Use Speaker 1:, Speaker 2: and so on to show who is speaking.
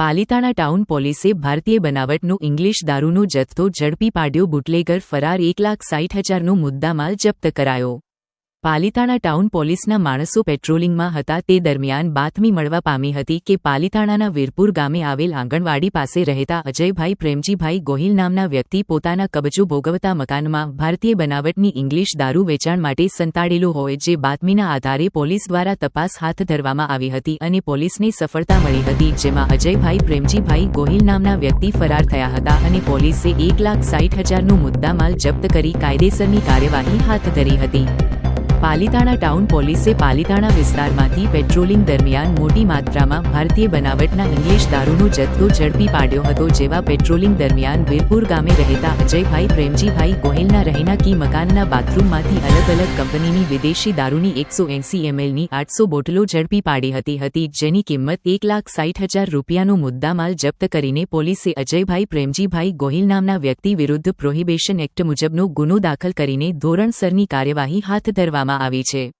Speaker 1: Palitana town પોલીસે ભારતીય બનાવટનું English દારૂનો જથ્થો ઝડપી પાડ્યો. બુટલેગર ફરાર એક લાખ સાઠ હજારનો મુદ્દામાલ જપ્ત કરાયો. પાલિતાણા ટાઉન પોલીસના માણસો પેટ્રોલિંગમાં હતા. તે દરમિયાન બાતમી મળવા પામી હતી કે પાલિતાણાના વીરપુર ગામે આવેલ આંગણવાડી પાસે રહેતા અજયભાઈ પ્રેમજીભાઈ ગોહિલ નામના વ્યક્તિ પોતાના કબજો ભોગવતા મકાનમાં ભારતીય બનાવટની ઇંગ્લિશ દારૂ વેચાણ માટે સંતાડેલો હોય જે બાતમીના આધારે પોલીસ દ્વારા તપાસ હાથ ધરવામાં આવી હતી અને પોલીસને સફળતા મળી હતી, જેમાં અજયભાઈ પ્રેમજીભાઈ ગોહિલ નામના વ્યક્તિ ફરાર થયા હતા અને પોલીસે એક લાખ સાઠ હજારનું મુદ્દામાલ જપ્ત કરી કાયદેસરની કાર્યવાહી હાથ ધરી હતી. પાલિતાણા ટાઉન પોલીસે પાલિતાણા વિસ્તારમાંથી પેટ્રોલિંગ દરમિયાન મોટી માત્રામાં ભારતીય બનાવટના ઇંગ્લિશ દારૂનો જથ્થો ઝડપી પાડ્યો હતો જેવા પેટ્રોલિંગ દરમિયાન વીરપુર ગામે રહેતા અજયભાઈ પ્રેમજીભાઈ ગોહિલના રહેણાંકી મકાનના બાથરૂમમાંથી અલગ અલગ કંપનીની વિદેશી દારૂની એકસો એંસી એમએલની આઠસો બોટલો ઝડપી પાડી હતી હતી, જેની કિંમત એક લાખ સાઠ હજાર રૂપિયાનો મુદ્દામાલ જપ્ત કરીને પોલીસે અજયભાઈ પ્રેમજીભાઈ ગોહિલ નામના વ્યક્તિ વિરુદ્ધ પ્રોહિબિશન એક્ટ મુજબનો ગુનો દાખલ કરીને ધોરણસરની કાર્યવાહી હાથ ધરવામાં આવી છે.